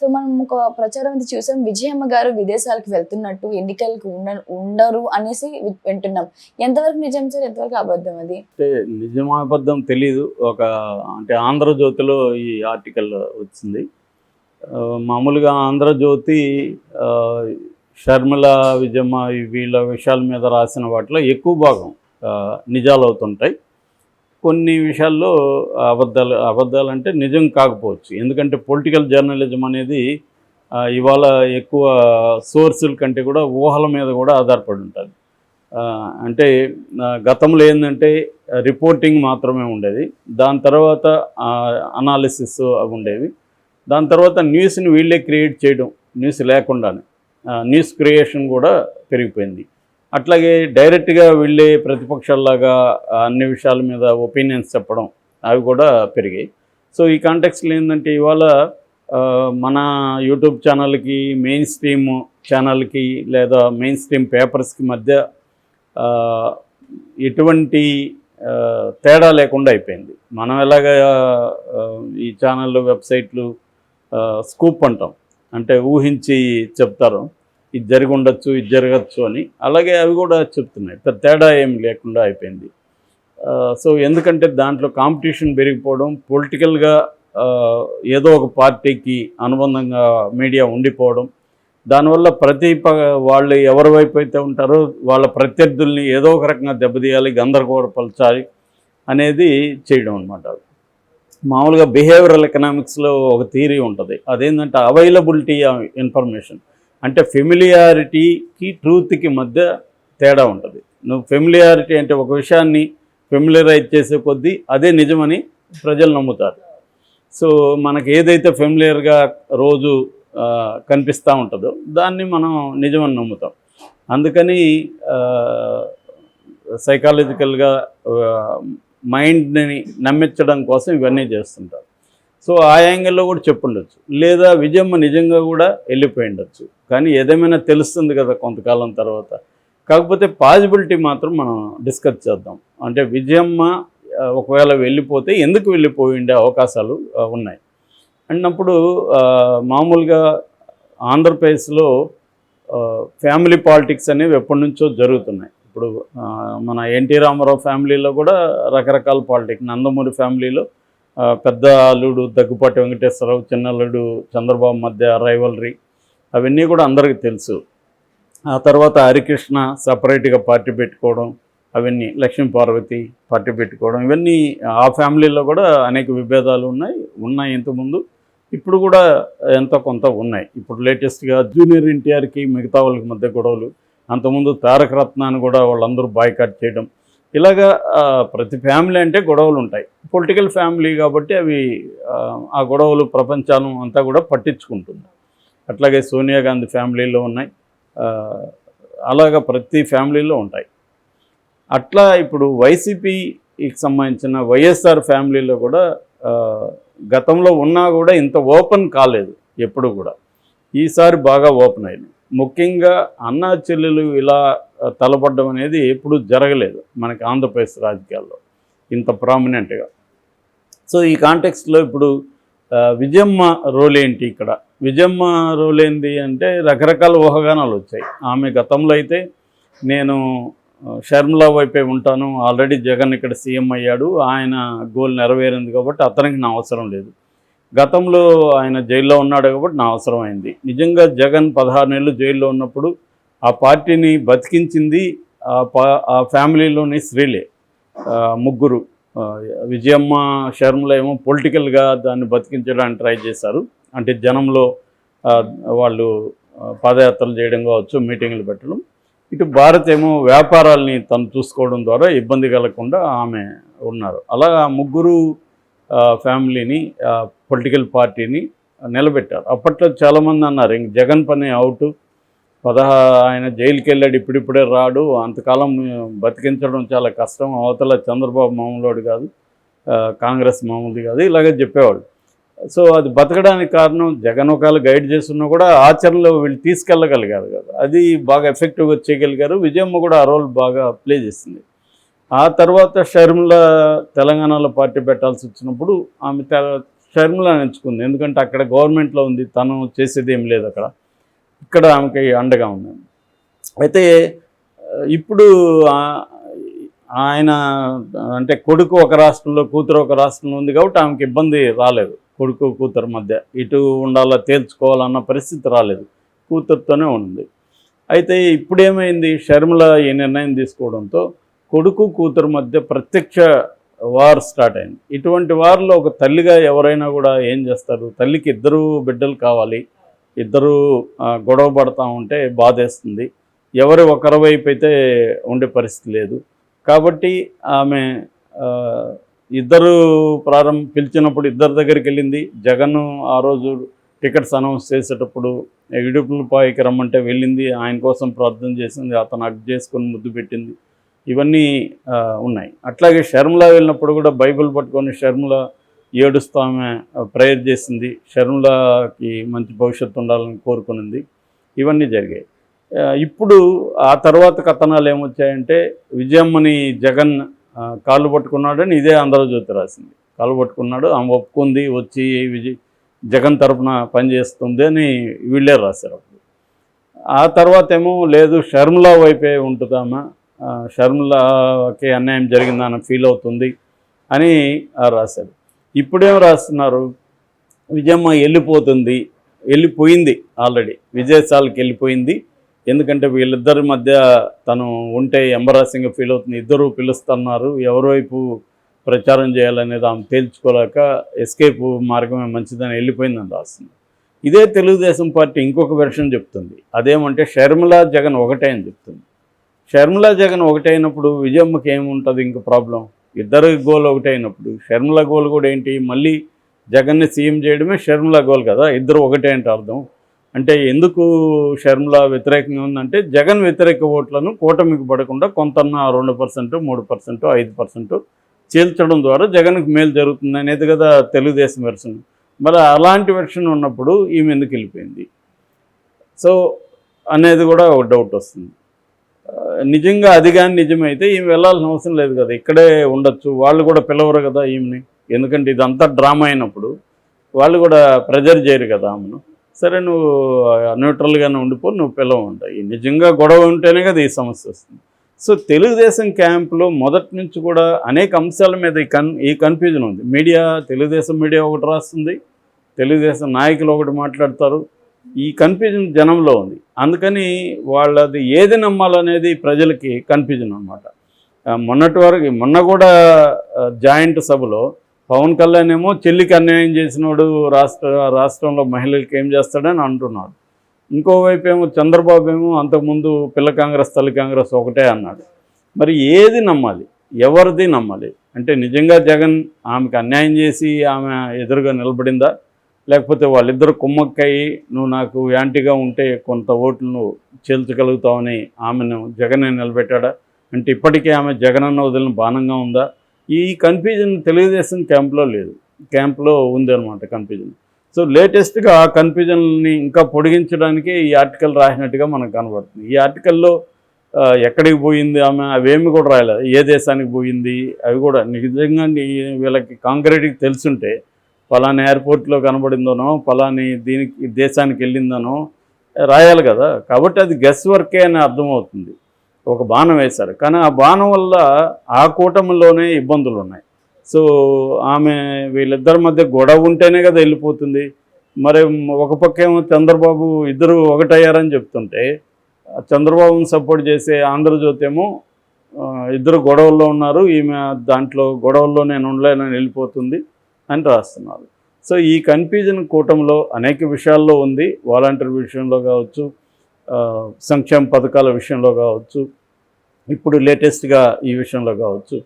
So మనం ఒక ప్రచారం అయితే చూసాం విజయమ్మ గారు విదేశాలకు వెళ్తున్నట్టు ఎన్నికలకు ఉండ ఉండరు అనేసి వింటున్నాం. ఎంతవరకు నిజం సార్? ఎంతవరకు అబద్ధం అది? అంటే నిజం అబద్ధం తెలీదు. ఒక అంటే ఆంధ్రజ్యోతిలో ఈ ఆర్టికల్ వచ్చింది. మామూలుగా ఆంధ్రజ్యోతి షర్మిల విజయమ్మ వీళ్ళ విషయాల మీద రాసిన వాటిలో ఎక్కువ భాగం నిజాలు అవుతుంటాయి కొన్ని విషయాల్లో అబద్ధాలు అబద్ధాలు అంటే నిజం కాకపోవచ్చు. ఎందుకంటే పొలిటికల్ జర్నలిజం అనేది ఇవాళ ఎక్కువ సోర్సుల కంటే కూడా ఊహల మీద కూడా ఆధారపడి ఉంటుంది. అంటే గతంలో ఏంటంటే రిపోర్టింగ్ మాత్రమే ఉండేది. దాని తర్వాత అనాలిసిస్ అవి ఉండేవి. దాని తర్వాత న్యూస్ని వీళ్ళే క్రియేట్ చేయడం న్యూస్ లేకుండానే. న్యూస్ క్రియేషన్ కూడా పెరిగిపోయింది. అట్లాగే డైరెక్ట్గా వెళ్ళే ప్రతిపక్షాల్లాగా అన్ని విషయాల మీద ఒపీనియన్స్ చెప్పడం అవి కూడా పెరిగాయి. సో ఈ కాంటెక్స్లో ఏంటంటే ఇవాళ మన యూట్యూబ్ ఛానల్కి మెయిన్ స్ట్రీమ్ ఛానల్కి లేదా మెయిన్ స్ట్రీమ్ పేపర్స్కి మధ్య ఎటువంటి తేడా లేకుండా అయిపోయింది. మనం ఎలాగ ఈ ఛానళ్ళు వెబ్సైట్లు స్కూప్ అంటాం. అంటే ఊహించి చెప్తారు. ఇది జరిగి ఉండొచ్చు ఇది జరగచ్చు అని. అలాగే అవి కూడా చెప్తున్నాయి. పెద్ద తేడా ఏం లేకుండా అయిపోయింది. సో ఎందుకంటే దాంట్లో కాంపిటీషన్ పెరిగిపోవడం పొలిటికల్గా ఏదో ఒక పార్టీకి అనుబంధంగా మీడియా ఉండిపోవడం దానివల్ల ప్రతి ప వాళ్ళు ఎవరి వైపు అయితే ఉంటారో వాళ్ళ ప్రత్యర్థుల్ని ఏదో ఒక రకంగా దెబ్బతీయాలి గందరగోళపరచాలి అనేది చేయడం అనమాట మామూలుగా బిహేవియరల్ ఎకనామిక్స్లో ఒక థీరీ ఉంటుంది. అదేంటంటే అవైలబిలిటీ ఆఫ్ ఇన్ఫర్మేషన్. అంటే ఫెమిలియారిటీకి ట్రూత్కి మధ్య తేడా ఉంటుంది. నువ్వు ఫెమిలియారిటీ అంటే ఒక విషయాన్ని ఫెమిలియరైజ్ చేసే కొద్దీ అదే నిజమని ప్రజలు నమ్ముతారు. సో మనకి ఏదైతే ఫెమిలియర్గా రోజు కనిపిస్తూ ఉంటుందో దాన్ని మనం నిజమని నమ్ముతాం. అందుకని సైకాలజికల్గా మైండ్ని నమ్మించడం కోసం ఇవన్నీ చేస్తుంటారు. సో ఆ యాంగిల్లో కూడా చెప్పుండొచ్చు. లేదా విజయమ్మ నిజంగా కూడా వెళ్ళిపోయి ఉండొచ్చు కానీ ఏదేమైనా తెలుస్తుంది కదా కొంతకాలం తర్వాత. కాకపోతే పాజిబిలిటీ మాత్రం మనం డిస్కస్ చేద్దాం. అంటే విజయమ్మ ఒకవేళ వెళ్ళిపోతే ఎందుకు వెళ్ళిపోయి ఉండే అవకాశాలు ఉన్నాయి. అన్నప్పుడు మామూలుగా ఆంధ్రప్రదేశ్లో ఫ్యామిలీ పాలిటిక్స్ అనేవి ఎప్పటి నుంచో జరుగుతున్నాయి. ఇప్పుడు మన ఎన్టీ రామారావు ఫ్యామిలీలో కూడా రకరకాల పాలిటిక్స్ నందమూరి ఫ్యామిలీలో పెద్ద అల్లుడు దగ్గుపాటి వెంకటేశ్వరరావు చిన్న అల్లుడు చంద్రబాబు మధ్య రైవలరీ అవన్నీ కూడా అందరికీ తెలుసు. ఆ తర్వాత హరికృష్ణ సపరేట్గా పార్టీ పెట్టుకోవడం అవన్నీ లక్ష్మీ పార్వతి పార్టీ పెట్టుకోవడం ఇవన్నీ ఆ ఫ్యామిలీలో కూడా అనేక విభేదాలు ఉన్నాయి ఉన్నాయి ఇంతకుముందు. ఇప్పుడు కూడా ఎంతో కొంత ఉన్నాయి. ఇప్పుడు లేటెస్ట్గా జూనియర్ ఎన్టీఆర్కి మిగతా వాళ్ళకి మధ్య గొడవలు అంతకుముందు తారక రత్నాన్ని కూడా వాళ్ళందరూ బాయ్కాట్ చేయడం ఇలాగా ప్రతి ఫ్యామిలీ అంటే గొడవలు ఉంటాయి. పొలిటికల్ ఫ్యామిలీ కాబట్టి అవి ఆ, గొడవలు ప్రపంచాలం అంతా కూడా పట్టించుకుంటుంది. అట్లాగే సోనియా గాంధీ ఫ్యామిలీలో ఉన్నాయి. అలాగ అలాగా ప్రతి ఫ్యామిలీలో ఉంటాయి. అట్లా ఇప్పుడు వైసీపీకి సంబంధించిన వైఎస్ఆర్ ఫ్యామిలీలో కూడా గతంలో ఉన్నా కూడా ఇంత ఓపెన్ కాలేదు ఎప్పుడు కూడా. ఈసారి బాగా ఓపెన్ అయింది ముఖ్యంగా అన్నా చెల్లెలు ఇలా ఆ, తలపడడం అనేది ఎప్పుడూ జరగలేదు మనకి ఆంధ్రప్రదేశ్ రాజకీయాల్లో ఇంత ప్రామినెంట్గా. సో ఈ కాంటెక్స్ట్లో ఇప్పుడు విజయమ్మ రోల్ ఏంటి ఇక్కడ? విజయమ్మ రోల్ ఏంటి అంటే రకరకాల ఊహాగానాలు వచ్చాయి. ఆమె గతంలో అయితే నేను షర్మిలా వైపే ఉంటాను. ఆల్రెడీ జగన్ ఇక్కడ సీఎం అయ్యాడు. ఆయన గోల్ నెరవేరింది కాబట్టి అతనికి నా అవసరం లేదు. గతంలో ఆయన జైల్లో ఉన్నాడు కాబట్టి నా అవసరం అయింది నిజంగా జగన్ పదహారు నెలలు జైల్లో ఉన్నప్పుడు ఆ పార్టీని బతికించింది ఆ ఫ్యామిలీలోని స్త్రీలే. ముగ్గురు. విజయమ్మ షర్మిల ఏమో పొలిటికల్గా దాన్ని బతికించడానికి ట్రై చేశారు. అంటే జనంలో వాళ్ళు పాదయాత్రలు చేయడం కావచ్చు మీటింగ్లు పెట్టడం. ఇటు భారత్ ఏమో వ్యాపారాల్ని తను చూసుకోవడం ద్వారా ఇబ్బంది కలగకుండా ఆమె ఉన్నారు. అలా ముగ్గురు ఫ్యామిలీని పొలిటికల్ పార్టీని నిలబెట్టారు. అప్పట్లో చాలామంది అన్నారు ఇంక జగన్ పని అవుట్ పదహా ఆయన జైలుకి వెళ్ళాడు ఇప్పుడిప్పుడే రాడు అంతకాలం బతికించడం చాలా కష్టం అవతల చంద్రబాబు మామూలుడు కాదు కాంగ్రెస్ మామూలుది కాదు ఇలాగే చెప్పేవాళ్ళు. సో అది బతకడానికి కారణం జగన్ ఒకవేళ గైడ్ చేస్తున్నా కూడా ఆచరణలో వీళ్ళు తీసుకెళ్ళగలిగారు కదా. అది బాగా ఎఫెక్టివ్గా చేయగలిగారు. విజయమ్మ కూడా ఆ రోల్ బాగా ప్లే చేసింది. ఆ తర్వాత షర్మిల తెలంగాణలో పార్టీ పెట్టాల్సి వచ్చినప్పుడు ఆమె తె- షర్మిల ఎంచుకుంది. ఎందుకంటే అక్కడ గవర్నమెంట్లో ఉంది తను చేసేది ఏం లేదు అక్కడ. ఇక్కడ ఆమెకి అండగా ఉంది. అయితే ఇప్పుడు ఆయన అంటే కొడుకు ఒక రాష్ట్రంలో కూతురు ఒక రాష్ట్రంలో ఉంది కాబట్టి ఆమెకి ఇబ్బంది రాలేదు. కొడుకు కూతురు మధ్య ఇటు ఉండాలా తేల్చుకోవాలన్న పరిస్థితి రాలేదు. కూతురుతోనే ఉంది. అయితే ఇప్పుడు ఏమైంది షర్మిల ఈ నిర్ణయం తీసుకోవడంతో కొడుకు కూతురు మధ్య ప్రత్యక్ష వార్ స్టార్ట్ అయింది. ఇటువంటి వార్లో ఒక తల్లిగా ఎవరైనా కూడా ఏం చేస్తారు? తల్లికి ఇద్దరు బిడ్డలు కావాలి. ఇద్దరు గొడవ పడతా ఉంటే బాధేస్తుంది. ఎవరి ఒకరి వైపు అయితే ఉండే పరిస్థితి లేదు. కాబట్టి ఆమె ఇద్దరు ప్రారంభ పిలిచినప్పుడు ఇద్దరి దగ్గరికి వెళ్ళింది. జగన్ ఆ రోజు టికెట్స్ అనౌన్స్ చేసేటప్పుడు ఇడుపులపాయకి రమ్మంటే వెళ్ళింది. ఆయన కోసం ప్రార్థన చేసింది. అతను అగ్ చేసుకొని ముద్దు పెట్టింది. ఇవన్నీ ఉన్నాయి. అట్లాగే షర్ముల వెళ్ళినప్పుడు కూడా బైబిల్ పట్టుకొని షర్మిల ఏడుస్తామే ప్రేయర్ చేసింది. షర్మిలకి మంచి భవిష్యత్తు ఉండాలని కోరుకునింది. ఇవన్నీ జరిగాయి. ఇప్పుడు ఆ తర్వాత కథనాలు ఏమొచ్చాయంటే విజయమ్మని జగన్ కాళ్ళు పట్టుకున్నాడని ఇదే ఆంధ్రజ్యోతి రాసింది. కాళ్ళు పట్టుకున్నాడు ఆమె ఒప్పుకుంది వచ్చి విజయ్ జగన్ తరఫున పనిచేస్తుంది అని వీళ్ళే రాశారు అప్పుడు. ఆ తర్వాత ఏమో లేదు షర్మిలా వైపే ఉంటుందామా? షర్మిలకి అన్యాయం జరిగిందని ఫీల్ అవుతుంది అని ఆ, రాశారు. ఇప్పుడేం రాస్తున్నారు? విజయమ్మ వెళ్ళిపోతుంది వెళ్ళిపోయింది ఆల్రెడీ. విజయశాలకి వెళ్ళిపోయింది. ఎందుకంటే వీళ్ళిద్దరి మధ్య తను ఉంటే ఎంబరాసింగ్గా ఫీల్ అవుతుంది. ఇద్దరు పిలుస్తున్నారు. ఎవరివైపు ప్రచారం చేయాలనేది ఆమె తేల్చుకోలేక ఎస్కేప్ మార్గమే మంచిదని వెళ్ళిపోయిందని రాస్తుంది ఇదే తెలుగుదేశం పార్టీ ఇంకొక వెర్షన్ చెప్తుంది. అదేమంటే షర్మిల జగన్ ఒకటే అని చెప్తుంది. షర్మిలా జగన్ ఒకటైనప్పుడు విజయమ్మకి ఏముంటుంది ఇంక ప్రాబ్లం ఇద్దరు గోల్ ఒకటైనప్పుడు. షర్మిలా గోల్ కూడా ఏంటి? మళ్ళీ జగన్ని సీఎం చేయడమే షర్మిలా గోల్ కదా? ఇద్దరు ఒకటే అంటే అర్థం. అంటే ఎందుకు షర్మిల వ్యతిరేకంగా ఉందంటే జగన్ వ్యతిరేక ఓట్లను కూటమికి పడకుండా కొంతన్న రెండు పర్సెంట్ మూడు పర్సెంట్ ఐదు పర్సెంట్ చీల్చడం ద్వారా జగన్కి మేలు జరుగుతుంది అనేది కదా తెలుగుదేశం వెర్షన్. మరి అలాంటి వెర్షన్ ఉన్నప్పుడు ఈమె ఎందుకు వెళ్ళిపోయింది? సో అనేది కూడా ఒక డౌట్ వస్తుంది. నిజంగా అది కానీ నిజమైతే ఈమె వెళ్ళాల్సిన అవసరం లేదు కదా. ఇక్కడే ఉండొచ్చు. వాళ్ళు కూడా పిలవరు కదా ఈమెని. ఎందుకంటే ఇదంతా డ్రామా అయినప్పుడు వాళ్ళు కూడా ప్రెజర్ చేయరు కదా ఆమెను. సరే నువ్వు న్యూట్రల్గానే ఉండిపో నువ్వు పిలవ ఉంటాయి నిజంగా గొడవ ఉంటేనే కదా ఈ సమస్య వస్తుంది. సో తెలుగుదేశం క్యాంపులో మొదటి నుంచి కూడా అనేక అంశాల మీద ఈ కన్ ఈ కన్ఫ్యూజన్ ఉంది. మీడియా తెలుగుదేశం మీడియా ఒకటి రాస్తుంది. తెలుగుదేశం నాయకులు ఒకటి మాట్లాడతారు. ఈ కన్ఫ్యూజన్ జనంలో ఉంది. అందుకని వాళ్ళది ఏది నమ్మాలనేది ప్రజలకి కన్ఫ్యూజన్ అనమాట మొన్నటి వరకు మొన్న కూడా జాయింట్ సభలో పవన్ కళ్యాణ్ ఏమో చెల్లికి అన్యాయం చేసినోడు రాష్ట్ర రాష్ట్రంలో మహిళలకి ఏం చేస్తాడని అంటున్నాడు. ఇంకోవైపు ఏమో చంద్రబాబు ఏమో అంతకుముందు పిల్ల కాంగ్రెస్ తల్లి కాంగ్రెస్ ఒకటే అన్నాడు. మరి ఏది నమ్మాలి? ఎవరిది నమ్మాలి? అంటే నిజంగా జగన్ ఆమెకు అన్యాయం చేసి ఆమె ఎదురుగా నిలబడిందా? లేకపోతే వాళ్ళిద్దరు కుమ్మక్కయ్యి నువ్వు నాకు యాంటీగా ఉంటే కొంత ఓట్లు నువ్వు చేల్చగలుగుతావని ఆమెను జగన్ నిలబెట్టాడా? అంటే ఇప్పటికే ఆమె జగనన్న వదిలిన బాణంగా ఉందా? ఈ కన్ఫ్యూజన్ తెలుగుదేశం క్యాంప్లో లేదు. క్యాంప్లో ఉంది అనమాట కన్ఫ్యూజన్ సో లేటెస్ట్గా ఆ కన్ఫ్యూజన్ని ఇంకా పొడిగించడానికి ఈ ఆర్టికల్ రాసినట్టుగా మనకు కనబడుతుంది. ఈ ఆర్టికల్లో ఎక్కడికి పోయింది ఆమె? అవేమి కూడా రాయలేదు. ఏ దేశానికి పోయింది? అవి కూడా నిజంగా వీళ్ళకి కాంక్రీట్కి తెలుసుంటే ఫలాని ఎయిర్పోర్ట్లో కనబడిందనో ఫలాని దీనికి దేశానికి వెళ్ళిందనో రాయాలి కదా. కాబట్టి అది గెస్ వర్కే అని అర్థమవుతుంది. ఒక బాణం వేశారు. కానీ ఆ బాణం వల్ల ఆ కూటమిలోనే ఇబ్బందులు ఉన్నాయి. సో ఆమె వీళ్ళిద్దరి మధ్య గొడవ ఉంటేనే కదా వెళ్ళిపోతుంది. మరి ఒక పక్కేమో చంద్రబాబు ఇద్దరు ఒకటయ్యారని చెప్తుంటే చంద్రబాబుని సపోర్ట్ చేసే ఆంధ్రజ్యోతి ఏమో ఇద్దరు గొడవల్లో ఉన్నారు. ఈమె దాంట్లో గొడవల్లో నేను ఉండలేనని వెళ్ళిపోతుంది. అని రాస్తున్నారు. సో ఈ కన్ఫ్యూజన్ కూటమిలో అనేక విషయాల్లో ఉంది. వాలంటీర్ విషయంలో కావచ్చు సంక్షేమ పథకాల విషయంలో కావచ్చు ఇప్పుడు లేటెస్ట్గా ఈ విషయంలో కావచ్చు.